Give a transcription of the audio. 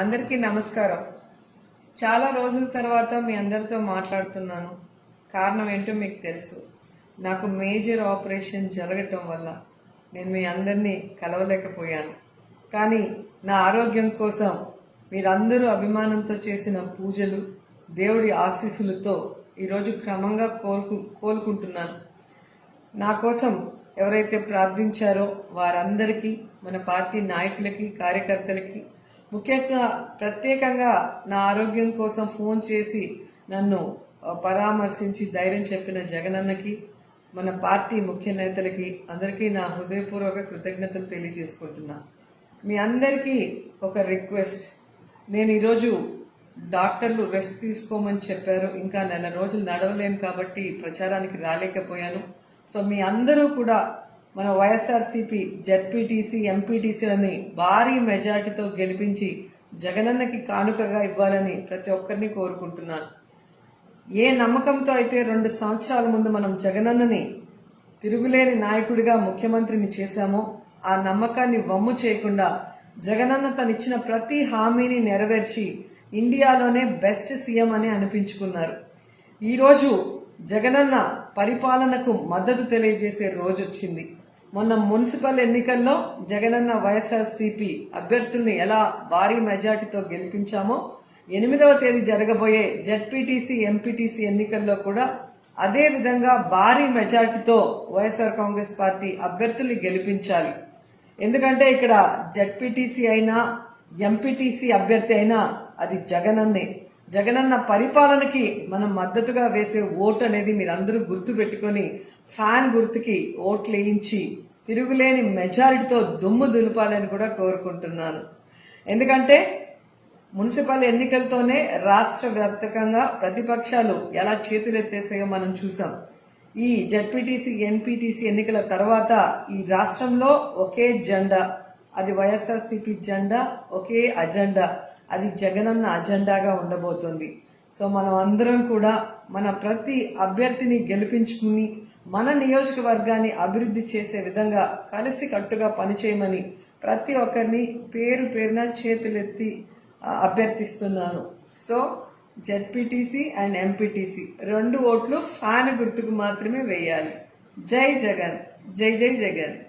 అందరికీ నమస్కారం. చాలా రోజుల తర్వాత మీ అందరితో మాట్లాడుతున్నాను. కారణం ఏంటో మీకు తెలుసు. నాకు మేజర్ ఆపరేషన్ జరగటం వల్ల నేను మీ అందరినీ కలవలేకపోయాను. కానీ నా ఆరోగ్యం కోసం మీరందరూ అభిమానంతో చేసిన పూజలు దేవుడి ఆశీస్సులతో ఈరోజు క్రమంగా కోలుకు కోలుకుంటున్నాను. నా కోసం ఎవరైతే ప్రార్థించారో వారందరికీ మన పార్టీ నాయకులకి కార్యకర్తలకి ముఖ్యంగా ప్రత్యేకంగా నా ఆరోగ్యం కోసం ఫోన్ చేసి నన్ను పరామర్శించి ధైర్యం చెప్పిన జగనన్నకి మన పార్టీ ముఖ్య నేతలకి అందరికీ నా హృదయపూర్వక కృతజ్ఞతలు తెలియజేసుకుంటున్నా. మీ అందరికీ ఒక రిక్వెస్ట్. నేను ఈరోజు డాక్టర్లు రెస్ట్ తీసుకోమని చెప్పారు. ఇంకా నెల రోజులు నడవలేను కాబట్టి ప్రచారానికి రాలేకపోయాను. సో మీ అందరూ కూడా మన వైఎస్ఆర్సీపీ జడ్పీటీసీ ఎంపీటీసీలని భారీ మెజార్టీతో గెలిపించి జగనన్నకి కానుకగా ఇవ్వాలని ప్రతి ఒక్కరిని కోరుకుంటున్నాను. ఏ నమ్మకంతో అయితే రెండు సంవత్సరాల ముందు మనం జగనన్నని తిరుగులేని నాయకుడిగా ముఖ్యమంత్రిని చేశామో ఆ నమ్మకాన్ని వమ్ము చేయకుండా జగనన్న తనిచ్చిన ప్రతి హామీని నెరవేర్చి ఇండియాలోనే బెస్ట్ సీఎం అని అనిపించుకున్నారు. ఈరోజు జగనన్న పరిపాలనకు మద్దతు తెలియజేసే రోజు వచ్చింది మొన్న మున్సిపల్ ఎన్నికల్లో జగనన్న వైఎస్ఆర్సీపీ అభ్యర్థుల్ని ఎలా భారీ మెజార్టీతో గెలిపించామో ఎనిమిదవ తేదీ జరగబోయే జడ్పీటీసీ ఎంపీటీసీ ఎన్నికల్లో కూడా అదే విధంగా భారీ మెజార్టీతో వైఎస్ఆర్ కాంగ్రెస్ పార్టీ అభ్యర్థుల్ని గెలిపించాలి. ఎందుకంటే ఇక్కడ జెడ్పీటీసీ అయినా ఎంపీటీసీ అభ్యర్థి అయినా అది జగనన్నే. జగనన్న పరిపాలనకి మనం మద్దతుగా వేసే ఓటు అనేది మీరందరూ గుర్తు పెట్టుకొని ఫ్యాన్ గుర్తుకి ఓట్లు వేయించి తిరుగులేని మెజారిటీతో దుమ్ము దులపాలని కూడా కోరుకుంటున్నాను. ఎందుకంటే మున్సిపల్ ఎన్నికలతోనే రాష్ట్ర వ్యాప్తంగా ప్రతిపక్షాలు ఎలా చేతులెత్తేసాయో మనం చూసాం. ఈ జడ్పీటీసీ ఎన్పీటీసీ ఎన్నికల తర్వాత ఈ రాష్ట్రంలో ఒకే జెండా అది వైఎస్ఆర్సీపీ జెండా ఒకే అజెండా. అది జగనన్న అజెండాగా ఉండబోతోంది. సో మనం అందరం కూడా మన ప్రతి అభ్యర్థిని గెలిపించుకుని మన నియోజకవర్గాన్ని అభివృద్ధి చేసే విధంగా కలిసి కట్టుగా పనిచేయమని ప్రతి ఒక్కరిని పేరు పేరున చేతులెత్తి అభ్యర్థిస్తున్నాను. సో జెడ్పీటీసీ అండ్ ఎంపీటీసీ రెండు ఓట్లు ఫ్యాన్ గుర్తుకు మాత్రమే వేయాలి. జై జగన్. జై జై జగన్.